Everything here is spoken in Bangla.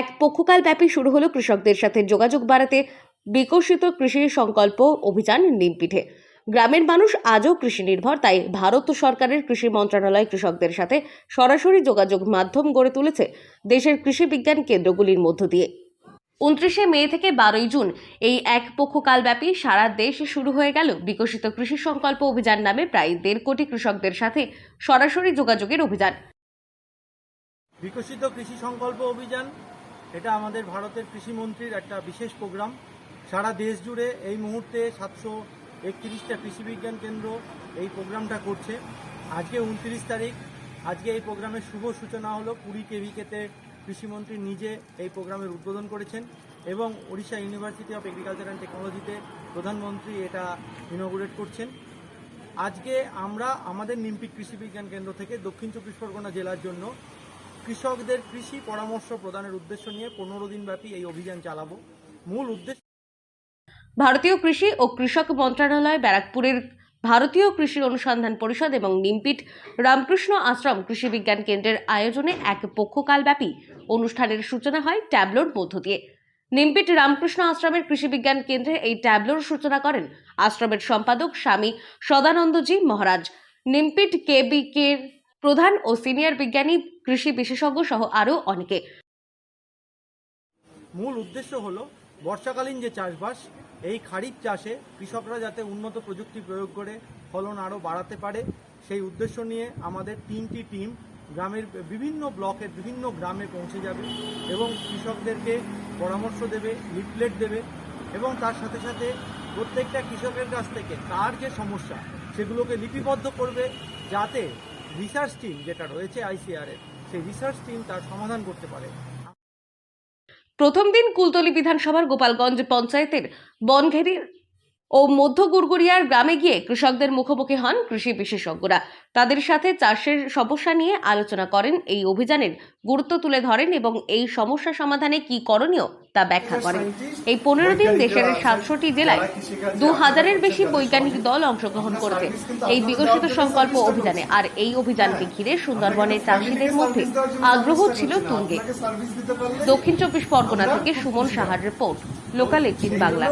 এক পক্ষকাল ব্যাপী শুরু হলো কৃষকদের সাথে যোগাযোগ বাড়াতে বিকশিত কৃষি সংকল্প অভিযান নিমপিঠে। গ্রামের মানুষ আজও কৃষি নির্ভর তাই ভারত সরকারের কৃষি মন্ত্রণালয় কৃষকদের সাথে সরাসরি যোগাযোগ মাধ্যম গড়ে তুলেছে দেশের কৃষি বিজ্ঞান কেন্দ্রগুলির মধ্য দিয়ে। উনত্রিশে মে থেকে বারোই জুন এই এক পক্ষকালব্যাপী সারা দেশে শুরু হয়ে গেল বিকশিত কৃষি সংকল্প অভিযান নামে প্রায় দেড় কোটি কৃষকদের সাথে সরাসরি যোগাযোগের অভিযান। বিকশিত কৃষি সংকল্প অভিযান এটা আমাদের ভারতের কৃষিমন্ত্রীর একটা বিশেষ প্রোগ্রাম। সারা দেশ জুড়ে এই মুহূর্তে সাতশো একত্রিশটা কৃষি বিজ্ঞান কেন্দ্র এই প্রোগ্রামটা করছে। আজকে উনত্রিশ তারিখ। আজকে এই প্রোগ্রামের শুভ সূচনা হলো কুড়ি কেভিকেতে কৃষিমন্ত্রী নিজে এই প্রোগ্রামের উদ্বোধন করেছেন এবং Odisha university of agriculture and টেকনোলজিতে প্রধানমন্ত্রী এটা ইনগুরেট করছেন। আজকে আমরা আমাদের নিম্পিক কৃষি বিজ্ঞান কেন্দ্র থেকে দক্ষিণ চব্বিশ পরগনা জেলার জন্য কৃষকদের কৃষি পরামর্শ প্রদানের উদ্দেশ্য নিয়ে পনেরো দিন ব্যাপী এই অভিযান চালাবো। মূল উদ্দেশ্য ভারতীয় কৃষি ও কৃষক মন্ত্রণালয়, ব্যারাকপুরের ভারতীয় কৃষি অনুসন্ধান পরিষদ এবং নিমপিট রামকৃষ্ণ আশ্রম কৃষি বিজ্ঞান কেন্দ্রের আয়োজনে এক পক্ষকালব্যাপী অনুষ্ঠানের সূচনা হয় ট্যাবলোর মধ্য দিয়ে। নিমপিট রামকৃষ্ণ আশ্রমের কৃষি বিজ্ঞান কেন্দ্রে এই ট্যাবলোর সূচনা করেন আশ্রমের সম্পাদক স্বামী সদানন্দজি মহারাজ। নিমপিট কেবিকের প্রধান ও সিনিয়র বিজ্ঞানী কৃষি বিশেষজ্ঞ সহ আরও অনেকে। মূল উদ্দেশ্য হলো বর্ষাকালীন যে চাষবাস, এই খারিফ চাষে কৃষকরা যাতে উন্নত প্রযুক্তি প্রয়োগ করে ফলন আরও বাড়াতে পারে, সেই উদ্দেশ্য নিয়ে আমাদের তিনটি টিম গ্রামের বিভিন্ন ব্লকের বিভিন্ন গ্রামে পৌঁছে যাবে এবং কৃষকদেরকে পরামর্শ দেবে, লিফলেট দেবে এবং তার সাথে সাথে প্রত্যেকটা কৃষকের কাছ থেকে তার যে সমস্যা, সেগুলোকে লিপিবদ্ধ করবে যাতে রিসার্চ টিম যেটা রয়েছে আইসিআরের সেই রিসার্চ টিম তার সমাধান করতে পারে। প্রথম দিন কুলতলি বিধানসভার গোপালগঞ্জ পঞ্চায়েতের বনঘেরির ও মধ্য গুরগুরিয়ার গ্রামে গিয়ে কৃষকদের মুখোমুখি হন কৃষি বিশেষজ্ঞরা। তাদের সাথে চাষের সমস্যা নিয়ে আলোচনা করেন এই অভিযানের গুরুত্ব তুলে ধরেন এবং এই সমস্যা সমাধানে কি করণীয় তা ব্যাখ্যা করেন। এই পনেরো দিন দেশের সাতষট্টি জেলায় দু হাজারের বেশি বৈজ্ঞানিক দল অংশগ্রহণ করেছে। এই বিকশিত সংকল্প অভিযানে আর এই অভিযানকে ঘিরে সুন্দরবনের চাষিদের মধ্যে আগ্রহ ছিল তুঙ্গে। দক্ষিণ চব্বিশ পরগনা থেকে সুমন সাহার রিপোর্ট লোকাল এইটিন বাংলা